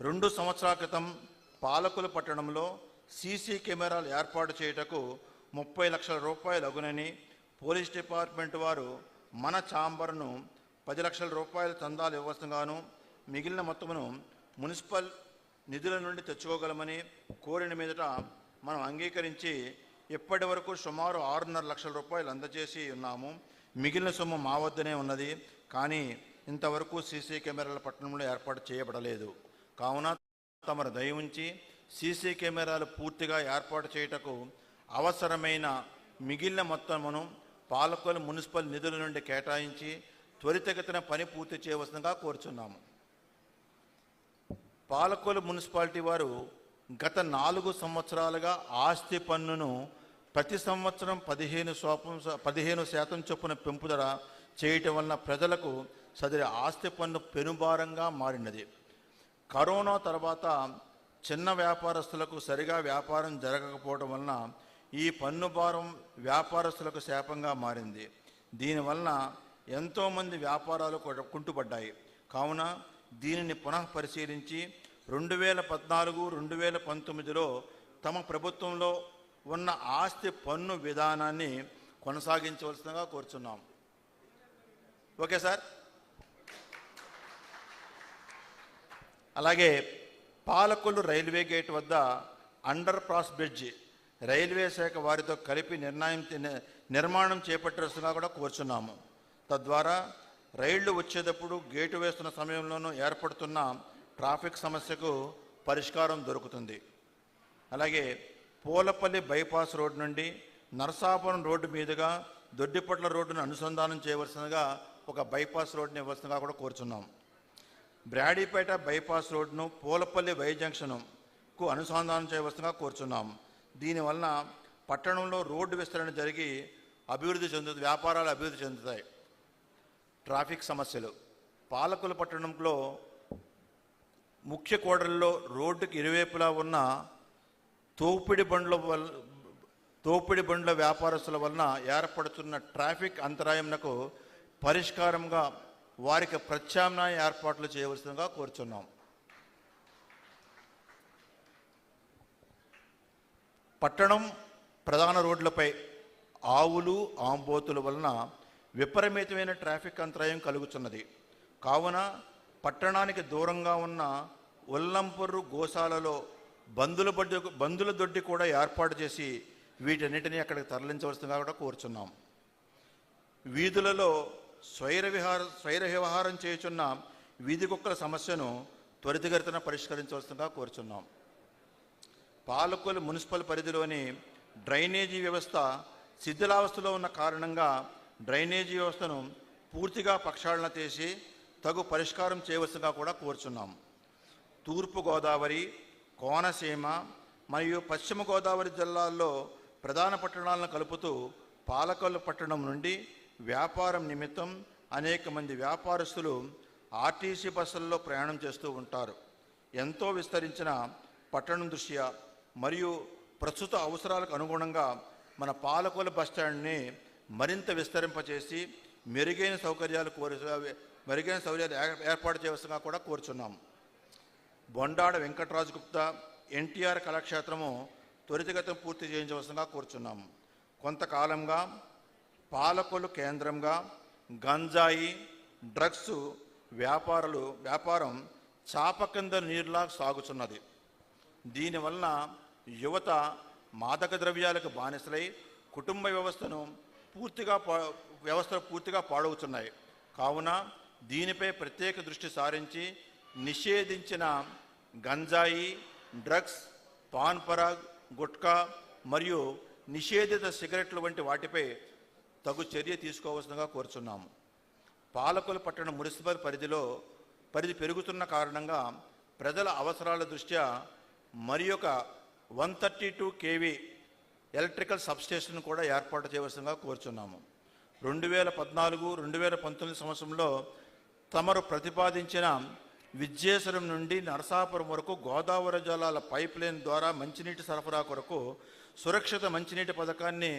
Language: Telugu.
రెండు సంవత్సరాల క్రితం పాలకుల పట్టణంలో సీసీ కెమెరాలు ఏర్పాటు చేయుటకు ముప్పై లక్షల రూపాయలు అగునని పోలీస్ డిపార్ట్మెంట్ వారు మన ఛాంబర్ను పది లక్షల రూపాయలు చందాలు ఇవ్వవలసిందిగాను మిగిలిన మొత్తమును మున్సిపల్ నిధుల నుండి తెచ్చుకోగలమని కోరిన మీదట మనం అంగీకరించి ఇప్పటి వరకు సుమారు ఆరున్నర లక్షల రూపాయలు అందజేసి ఉన్నాము. మిగిలిన సొమ్ము మా వద్దనే ఉన్నది. కానీ ఇంతవరకు సీసీ కెమెరాల పట్టణంలో ఏర్పాటు చేయబడలేదు. కావున తమరు దయ ఉంచి సీసీ కెమెరాలు పూర్తిగా ఏర్పాటు చేయుటకు అవసరమైన మిగిలిన మొత్తమును పాలకొలు మున్సిపల్ నిధుల నుండి కేటాయించి త్వరితగతిన పని పూర్తి చేయవలసిందిగా కోరుచున్నాము. పాలకొలు మున్సిపాలిటీ వారు గత నాలుగు సంవత్సరాలుగా ఆస్తి పన్నును ప్రతి సంవత్సరం పదిహేను శాతం పదిహేను శాతం చొప్పున పెంపుదల చేయటం వలన ప్రజలకు సదరి ఆస్తి పన్ను పెనుభారంగా మారినది. కరోనా తర్వాత చిన్న వ్యాపారస్తులకు సరిగా వ్యాపారం జరగకపోవడం వలన ఈ పన్ను భారం వ్యాపారస్తులకు శాపంగా మారింది. దీనివలన ఎంతోమంది వ్యాపారాలు కుంటుపడ్డాయి. కావున దీనిని పునః పరిశీలించి రెండు వేల పద్నాలుగు రెండు వేల పంతొమ్మిదిలో తమ ప్రభుత్వంలో ఉన్న ఆస్తి పన్ను విధానాన్ని కొనసాగించవలసిందిగా కోరుచున్నాం. Okay sir? అలాగే పాలకొల్లు రైల్వే గేట్ వద్ద అండర్ పాస్ బ్రిడ్జి రైల్వే శాఖ వారితో కలిపి నిర్ణయం నిర్మాణం చేపట్టాల్సిన కూడా కోరుచున్నాము. తద్వారా రైళ్ళు వచ్చేటప్పుడు గేటు వేస్తున్న సమయంలోనూ ఏర్పడుతున్న ట్రాఫిక్ సమస్యకు పరిష్కారం దొరుకుతుంది. అలాగే పూలపల్లి బైపాస్ రోడ్ నుండి నరసాపురం రోడ్డు మీదుగా దొడ్డిపట్ల రోడ్డును అనుసంధానం చేయవలసిందిగా ఒక బైపాస్ రోడ్డుని ఇవ్వాల్సిందిగా కూడా కోరుచున్నాం బ్రాడీపేట బైపాస్ రోడ్ను పూలపల్లి వై జంక్షన్కు అనుసంధానం చేయవలసిందిగా కోరుచున్నాం. దీనివలన పట్టణంలో రోడ్డు విస్తరణ జరిగి అభివృద్ధి చెందు వ్యాపారాలు అభివృద్ధి చెందుతాయి. ట్రాఫిక్ సమస్యలు. పాలకుల పట్టణంలో ముఖ్య కోడల్లో రోడ్డుకి ఇరువైపులా ఉన్న తోపిడి బండ్ల వల్ల తోపిడి బండ్ల వ్యాపారస్తుల వలన ఏర్పడుతున్న ట్రాఫిక్ అంతరాయంకు పరిష్కారంగా వారికి ప్రత్యామ్నాయ ఏర్పాట్లు చేయవలసిందిగా కోరుచున్నాం. పట్టణం ప్రధాన రోడ్లపై ఆవులు ఆంబోతుల వలన విపరీతమైన ట్రాఫిక్ అంతరాయం కలుగుతున్నది. కావున పట్టణానికి దూరంగా ఉన్న ఉల్లంపర్రు గోశాలలో బంధుల బడ్డి బందుల దొడ్డి కూడా ఏర్పాటు చేసి వీటన్నిటిని అక్కడికి తరలించవలసిందిగా కూడా కోరుచున్నాం. వీధులలో స్వైర విహార స్వైర వ్యవహారం చేయుచున్న వీధి కుక్కల సమస్యను త్వరితగతిన పరిష్కరించవలసిందిగా కోరుచున్నాం. పాలకొల్లు మున్సిపల్ పరిధిలోని డ్రైనేజీ వ్యవస్థ శిథిలావస్థలో ఉన్న కారణంగా డ్రైనేజీ వ్యవస్థను పూర్తిగా ప్రక్షాళన చేసి తగు పరిష్కారం చేయవలసిందిగా కూడా కోరుచున్నాం. తూర్పుగోదావరి కోనసీమ మరియు పశ్చిమ గోదావరి జిల్లాల్లో ప్రధాన పట్టణాలను కలుపుతూ పాలకొల్లు పట్టణం నుండి వ్యాపారం నిమిత్తం అనేక మంది వ్యాపారస్తులు ఆర్టీసీ బస్సుల్లో ప్రయాణం చేస్తూ ఉంటారు. ఎంతో విస్తరించిన పట్టణం దృష్ట్యా మరియు ప్రస్తుత అవసరాలకు అనుగుణంగా మన పాలకొల బస్టాండ్ని మరింత విస్తరింపచేసి మెరుగైన సౌకర్యాలు కోరి మెరుగైన సౌకర్యాలు ఏ- ఏర్పాటు చేయవలసిందిగా కూడా కోరుచున్నాం. బొండాడ వెంకటరాజు గుప్తా ఎన్టీఆర్ కళాక్షేత్రము త్వరితగతం పూర్తి చేయించవలసిందిగా కోరుచున్నాము కొంతకాలంగా పాలకులు కేంద్రంగా గంజాయి డ్రగ్స్ వ్యాపారులు వ్యాపారం చాప కింద నీరులా సాగుతున్నది దీనివలన యువత మాదక ద్రవ్యాలకు బానిసలై కుటుంబ వ్యవస్థను పూర్తిగా పా వ్యవస్థ పూర్తిగా పాడవుతున్నాయి కావున దీనిపై ప్రత్యేక దృష్టి సారించి నిషేధించిన గంజాయి డ్రగ్స్ పాన్ పరాగ్ గుట్కా మరియు నిషేధిత సిగరెట్లు వంటి వాటిపై తగు చర్య తీసుకోవాల్సిందిగా కోరుచున్నాము. పాలకుల పట్టణ మున్సిపల్ పరిధిలో పరిధి పెరుగుతున్న కారణంగా ప్రజల అవసరాల దృష్ట్యా మరి ఒక one thirty two KV electrical substation కూడా ఏర్పాటు చేయవలసిందిగా కోరుచున్నాము. రెండు వేల పద్నాలుగు రెండు వేల పంతొమ్మిది సంవత్సరంలో తమరు ప్రతిపాదించిన విద్యేశ్వరం నుండి నరసాపురం వరకు గోదావరి జలాల పైప్ లైన్ ద్వారా మంచినీటి సరఫరా కొరకు సురక్షిత మంచినీటి పథకాన్ని